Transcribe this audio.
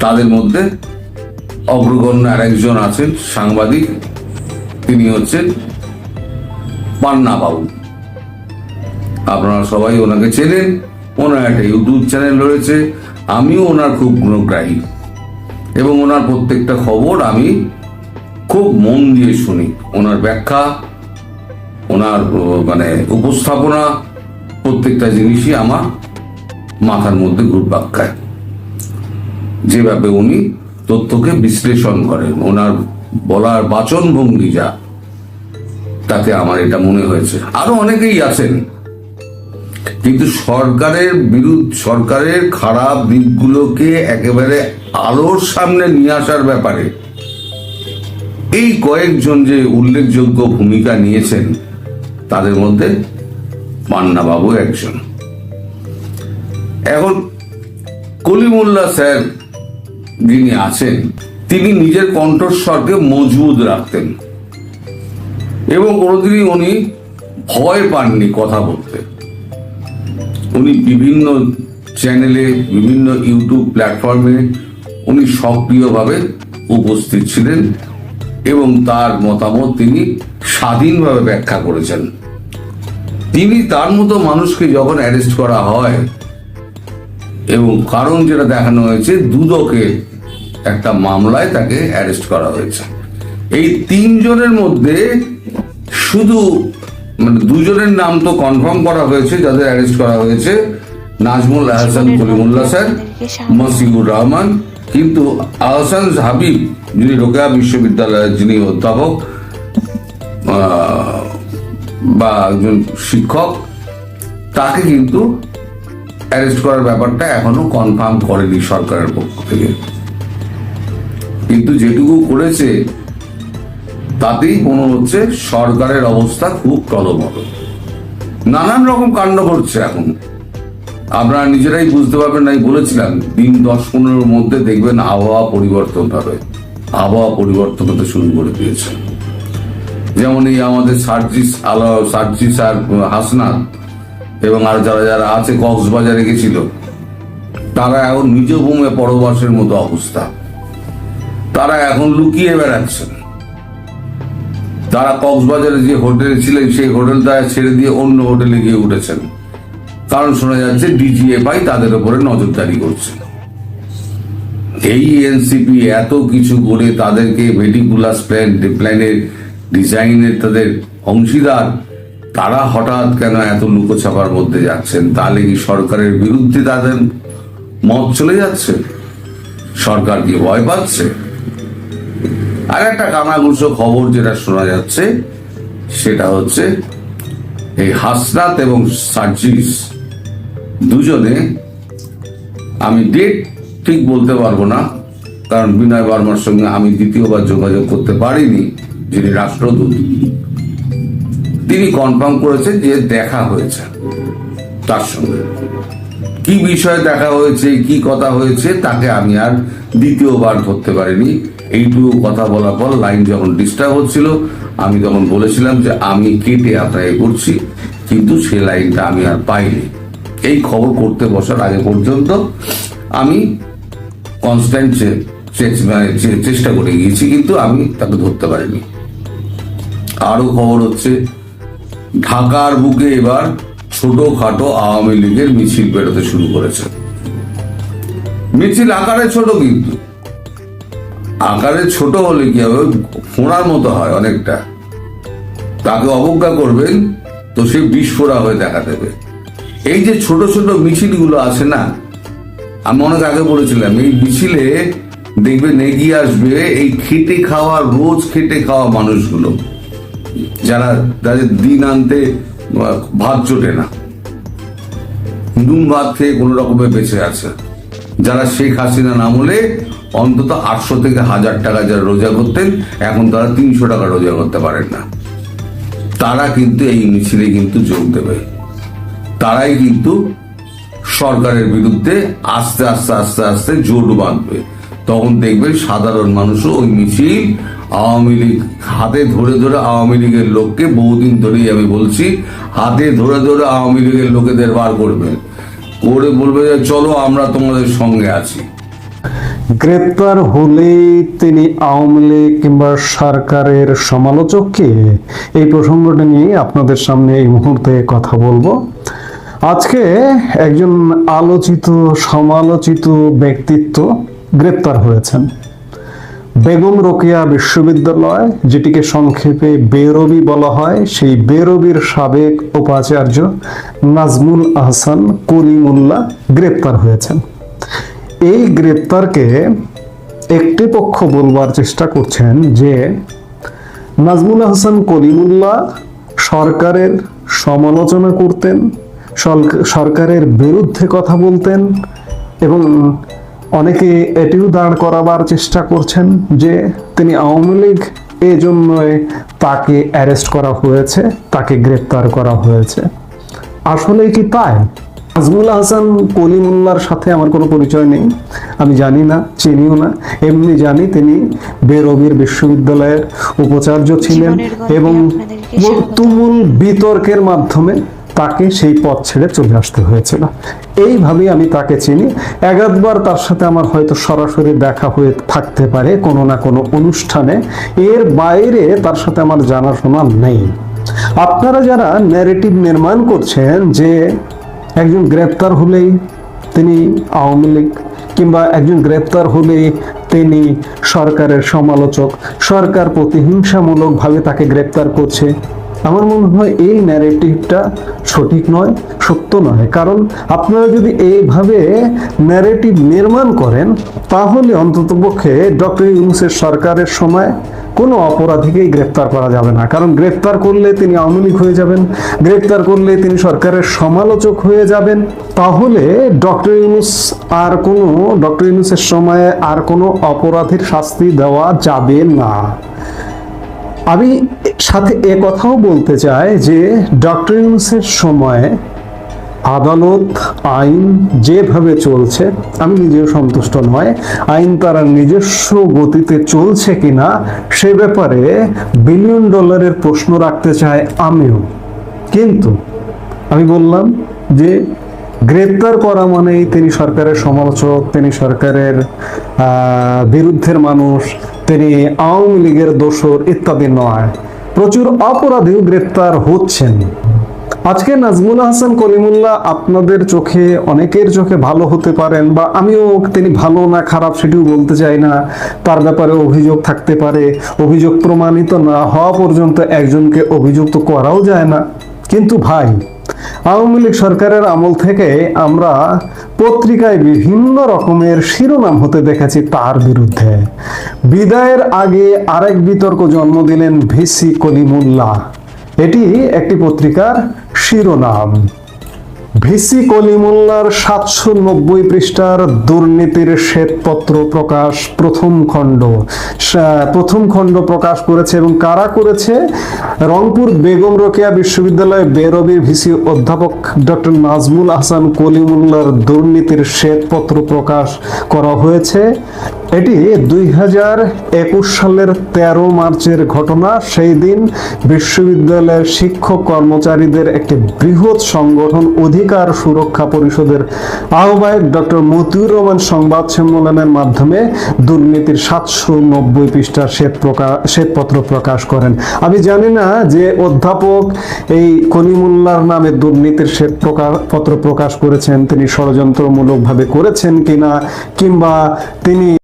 তাদের মধ্যে অগ্রগণ্য আর একজন আছেন সাংবাদিক। তিনি হচ্ছেন পান্না বাবু। আপনারা সবাই ওনাকে চেনেন। ওনার একটা ইউটিউব চ্যানেল রয়েছে। আমিও ওনার খুব গুণগ্রাহী। এবং ওনার প্রত্যেকটা খবর আমি খুব মন দিয়ে শুনি। ওনার ব্যাখ্যা, ওনার মানে উপস্থাপনা প্রত্যেকটা জিনিসই আমার মাথার মধ্যে ঘুরপাক খায়। যেভাবে উনি তথ্যকে বিশ্লেষণ করেন, ওনার বলার বাচন ভঙ্গি যা, তাতে আমার এটা মনে হয়েছে। আরও অনেকেই আছেন, কিন্তু সরকারের বিরুদ্ধ, সরকারের খারাপ দিকগুলোকে একেবারে আলোর সামনে নিয়ে আসার ব্যাপারে এই কয়েকজন যে উল্লেখযোগ্য ভূমিকা নিয়েছেন, তাদের মধ্যে মান্না বাবু একজন। এখন কলিমুল্লাহ স্যার যিনি আছেন, তিনি নিজের কণ্ঠস্বরকে মজবুত রাখতেন। এবং কোনোদিনই উনি ভয় পাননি কথা বলতে। উনি বিভিন্ন চ্যানেলে, বিভিন্ন ইউটিউব প্ল্যাটফর্মে উনি সক্রিয়ভাবে উপস্থিত ছিলেন এবং তার মতামত তিনি স্বাধীনভাবে ব্যাখ্যা করেছেন। তিনি তার মতো মানুষকে যখন অ্যারেস্ট করা হয়, এবং কারণ যেটা দেখানো হয়েছে দুদকের একটা মামলায় তাকে অ্যারেস্ট করা হয়েছে। এই তিনজনের মধ্যে শুধু মানে দুজনের নাম তো কনফার্ম করা হয়েছে যাদের অ্যারেস্ট করা হয়েছে নাজমুল আহসান কলিমুল্লাহ স্যার মসিউর রহমান কিন্তু আহসান হাবিব যিনি রোকেয়া বিশ্ববিদ্যালয়ের যিনি অধ্যাপক আহ, বা একজন শিক্ষক তাকে কিন্তু অ্যারেস্ট করার ব্যাপারটা এখনও কনফার্ম করেনি সরকারের পক্ষ থেকে। কিন্তু যেটুকু করেছে, তাতেই মনে হচ্ছে সরকারের অবস্থা খুব টলমল। নানান রকম কাণ্ড ঘটছে এখন। আপনারা নিজেরাই বুঝতে পারবেন আমি বলেছিলাম, দিন দশ পনেরোর মধ্যে দেখবেন আবহাওয়া পরিবর্তন হবে। আবহাওয়া পরিবর্তন হতে শুরু করে দিয়েছে। যেমন এই আমাদের সার্জিস আলো সার্জিস আর হাসনাত এবং আর যারা যারা আছে, কক্সবাজারে গেছিল, তারা এখন নিজ ভূমে পরবাসের মতো অবস্থা। তারা এখন লুকিয়ে বেড়াচ্ছেন তারা কক্সবাজারে যে হোটেলে ছিলেন, সেই হোটেলটা ছেড়ে দিয়ে অন্য হোটেলে গিয়ে উঠেছেন। কারণ শোনা যাচ্ছে ডিজিএফআই তাদের উপরে নজরদারি করছে। এই এনসিপি এত কিছু করে তাদেরকে মেটিকুলাস প্ল্যান, প্ল্যানের ডিজাইনের তাদের অংশীদার, তারা হঠাৎ কেন এত লুকোছাপার মধ্যে যাচ্ছেন? তাহলে কি সরকারের বিরুদ্ধে তাদের মত চলে যাচ্ছে? সরকার কি ভয় পাচ্ছে? আর একটা কানাঘুষো খবর যেটা শোনা যাচ্ছে, সেটা হচ্ছে এই হাসনাত এবং সার্জিস দুজনে, আমি ডেট ঠিক বলতে পারব না, কারণ বিনয় বর্মার সঙ্গে আমি দ্বিতীয়বার যোগাযোগ করতে পারিনি, যিনি রাষ্ট্রদূত। তিনি কনফার্ম করেছেন যে দেখা হয়েছে তার সঙ্গে। কি বিষয়ে দেখা হয়েছে, কি কথা হয়েছে, তাকে আমি আর দ্বিতীয়বার ধরতে পারিনি। এইটুকু কথা বলার পর লাইন যখন ডিস্টার্ব হচ্ছিল, আমি তখন বলেছিলাম যে আমি কেটে আপনাকে করছি কিন্তু সে লাইনটা আমি আর পাইনি। এই খবর করতে বসার আগে পর্যন্ত আমি কনস্ট্যান্ট চেষ্টা করে গিয়েছি, কিন্তু আমি তাকে ধরতে পারিনি। আরও খবর হচ্ছে, ঢাকার বুকে এবার ছোটখাটো আওয়ামী লীগের মিছিল বেরোতে শুরু করেছে। মিছিল আকারে ছোট কিন্তু। আকারে ছোট হলে কি হবে? ফোঁড়ার মতো হয় অনেকটা। তাকে অবজ্ঞা করবেন, তো সে বিস্ফোরা হয়ে দেখা দেবে। এই যে ছোট ছোট মিছিলগুলো আছে না, আমি অনেক আগে বলেছিলাম, এই মিছিলে দেখবেন এগিয়ে আসবে এই খেটে খাওয়া, রোজ খেটে খাওয়া মানুষগুলো। যারা তাদের দিন আনতে ভাত জোটে না। নুন ভাত খেয়ে কোনো রকমে বেঁচে আছে। যারা শেখ হাসিনা নামলে অন্তত আটশো থেকে হাজার টাকা যারা রোজা করতেন, এখন তারা তিনশো টাকা রোজা করতে পারেন না। তারা কিন্তু এই মিছিলে কিন্তু যোগ দেবে। তারাই কিন্তু সরকারের বিরুদ্ধে আস্তে আস্তে আস্তে আস্তে জোট বাঁধবে। তখন দেখবেন সাধারণ মানুষও ওই মিছিল আওয়ামী লীগ হাতে ধরে ধরে আওয়ামী লীগের লোককে বহুদিন ধরেই আমি বলছি, হাতে ধরে ধরে আওয়ামী লীগের লোকেদের বার করবেন। করে বলবে যে, চলো আমরা তোমাদের সঙ্গে আছি। গ্রেপ্তার হলেই তিনি আওয়ামী লীগ কিংবা সরকারের সমালোচককে এই প্রসঙ্গটা নিয়ে আপনাদের সামনে এই মুহূর্তে কথা বলব। আজকে একজন আলোচিত, সমালোচিত ব্যক্তিত্ব গ্রেপ্তার হয়েছেন। বেগম রোকেয়া বিশ্ববিদ্যালয়, যেটিকে সংক্ষেপে বেরবি বলা হয়, সেই বেরবির সাবেক উপাচার্য নাজমুল আহসান কলিমুল্লাহ গ্রেপ্তার হয়েছেন। এই গ্রেপ্তারকে একটি পক্ষ বলবার চেষ্টা করছেন যে, নাজমুল আহসান কলিমুল্লাহ সরকারের সমালোচনা করতেন, সরকারের বিরুদ্ধে কথা বলতেন এবং অনেকে এটিও দাঁড় করাবার চেষ্টা করছেন যে তিনি আওয়ামী লীগ এই জন্যই তাকে অ্যারেস্ট করা হয়েছে তাকে গ্রেপ্তার করা হয়েছে। আসলে কি তাই? নাজমুল হাসান কলিমুল্লার সাথে আমার কোনো পরিচয় নেই আমি জানি না চিনিও না। এমনি জানি তিনি বেরবির বিশ্ববিদ্যালয়ের উপাচার্য ছিলেন এবং তুমুল বিতর্কের মাধ্যমে তাকে সেই পথ ছেড়ে চলে আসতে হয়েছিল। এইভাবেই আমি তাকে চিনি। একাধবার তার সাথে আমার হয়তো সরাসরি দেখা হয়ে থাকতে পারে কোনো না কোনো অনুষ্ঠানে। এর বাইরে তার সাথে আমার জানাশোনা নেই। আপনারা যারা ন্যারেটিভ নির্মাণ করছেন যে একজন গ্রেপ্তার হলেই তিনি আওয়ামী লীগ কিংবা একজন গ্রেপ্তার হলেই তিনি সরকারের সমালোচক, সরকার প্রতিহিংসামূলকভাবে তাকে গ্রেপ্তার করছে আমার মনে হয় এই ন্যারেটিভটা সঠিক নয়, সত্য নয়। কারণ আপনারা যদি এইভাবে ন্যারেটিভ নির্মাণ করেন, তাহলে অন্ততপক্ষে ডক্টর ইউনুসের সরকারের সময় কোনো অপরাধীকেই গ্রেপ্তার করা যাবে না। কারণ গ্রেপ্তার করলে তিনি আওয়ামী লীগ হয়ে যাবেন, গ্রেপ্তার করলে তিনি সরকারের সমালোচক হয়ে যাবেন। তাহলে ডক্টর ইউনুস আর কোনো, ডক্টর ইউনুসের সময়ে আর কোনো অপরাধীর শাস্তি দেওয়া যাবে না। আমি সাথে এ কথাও বলতে চাই যে ডক্টর ইউনুসের সময় আদালত, আইন যেভাবে চলছে, আমি নিজেও সন্তুষ্ট নয়, আইন তারা নিজস্ব গতিতে চলছে কিনা সে ব্যাপারে বিলিয়ন ডলারের প্রশ্ন রাখতে চায় আমিও। কিন্তু আমি বললাম যে গ্রেপ্তার করা মানেই তিনি সরকারের সমালোচক, তিনি সরকারের বিরুদ্ধের মানুষ তিনি আওয়ামী লীগের দোসর ইত্যাদি নয়। প্রচুর অপরাধীও গ্রেপ্তার হচ্ছেন। আজকে নাজমুল হাসান কলিমুল্লাহ আপনাদের চোখে, অনেকের চোখে ভালো হতে পারেন বা আমিও তিনি ভালো না খারাপ সেটিও বলতে চাই না। তার ব্যাপারে অভিযোগ থাকতে পারে। অভিযোগ প্রমাণিত না হওয়া পর্যন্ত একজনকে অভিযুক্ত করাও যায় না। কিন্তু ভাই আওয়ামী লীগ সরকারের আমল থেকে আমরা পত্রিকায় বিভিন্ন রকমের শিরোনাম হতে দেখেছি তার বিরুদ্ধে। বিদায়ের আগে আরেক বিতর্ক জন্ম দিলেন ভিসি কলিমুল্লাহ। এটি একটি পত্রিকার শিরোনাম। ভিসি কলিমুল্লার সাতশো নব্বই পৃষ্ঠার দুর্নীতির শ্বেতপত্র প্রকাশ প্রথম খণ্ড। প্রথম খণ্ড প্রকাশ করেছে এবং কারা করেছে? রংপুর বেগম রোকেয়া বিশ্ববিদ্যালয়ে বেরবির ভিসি অধ্যাপক ডক্টর নাজমুল আহসান কলিমুল্লার দুর্নীতির শ্বেতপত্র প্রকাশ করা হয়েছে। এটি দুই হাজার একুশ সালের তেরো মার্চের ঘটনা। সেই দিন বিশ্ববিদ্যালয়ের শিক্ষক কর্মচারীদের একটি বৃহৎ সংগঠন অধিকার সুরক্ষা পরিষদের আহ্বায়ক ডক্টর মতিউর রহমান সংবাদ সম্মেলনের মাধ্যমে দুর্নীতির সাতশো নব্বই পৃষ্ঠার শ্বেত প্রকাশ শ্বেতপত্র প্রকাশ করেন। আমি জানি না যে অধ্যাপক এই কলিমুল্লার নামে দুর্নীতির শ্বেত পত্র প্রকাশ করেছেন, তিনি ষড়যন্ত্রমূলকভাবে করেছেন কিনা, কিংবা তিনি